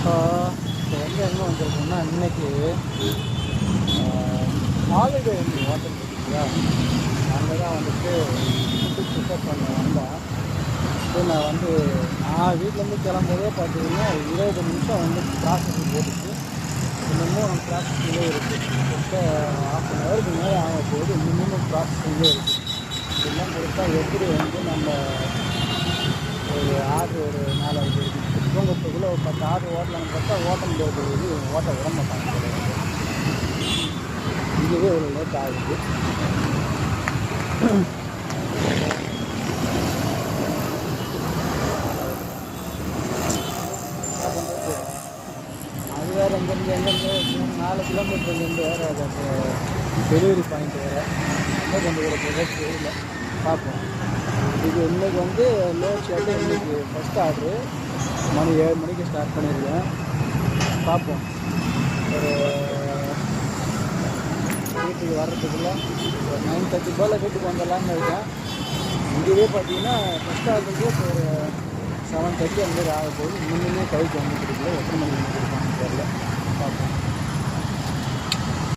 இப்போ இப்போ வந்து என்ன வந்திருக்கோம்னா இன்னைக்கு ஹாலிடே வந்து ஹோட்டல் இருக்குங்களா அங்கே தான் வந்துட்டு ஃபுட்டு பிக்கப் பண்ண வந்தேன் இப்போ நான் வந்து நான் வீட்டிலேருந்து கிளம்போதே பார்த்தீங்கன்னா இருபது நிமிஷம் வந்து ப்ராசஸ் போட்டுச்சு. இன்னமும் ப்ராசஸ்லேயே இருக்குது இப்போ ஹாஃப் அன் ஹவருக்கு மேலே ஆக போது இன்னமும் ப்ராசஸ்லேயே இருக்குது இதெல்லாம் கொடுத்தா எப்படி வந்து நம்ம ஒரு ஆர்டர் ஒரு நாலாவது தூங்கத்துக்குள்ளே ஒரு பத்து ஆர்டர் ஓட்டலாம்னு பார்த்தா ஓட்ட முடியாது இது ஓட்ட விட மாட்டாங்க இதுவே ஒரு லேட் ஆகுது அது வேறு இங்கேருந்து எங்கேருந்து நாலு கிலோமீட்டர்லேருந்து வேறு அது டெலிவரி பாயிண்ட் வேறு இன்னும் கொஞ்சம் கூட போதோ தெரியல பார்ப்போம் இது இன்றைக்கி வந்து லோட் ஷர்ட்டு இன்றைக்கி ஃபஸ்ட் ஆர்டரு மணி ஏழு மணிக்கு ஸ்டார்ட் பண்ணியிருக்கேன். பார்ப்போம். ஒரு வீட்டுக்கு வர்றதுக்குள்ள ஒரு நைன் தேர்ட்டி போல் வீட்டுக்கு வந்துடலான்னு இருக்கேன். இங்கேயே பார்த்தீங்கன்னா ஃபஸ்ட் ஆர்டருக்கு இப்போ ஒரு செவன் தேர்ட்டி அந்த மாதிரி ஆக போகுது இன்னுமே கைக்கு வந்துட்டு கொடுக்கல எத்தனை மணிக்கு வந்துருக்காங்க தெரியல.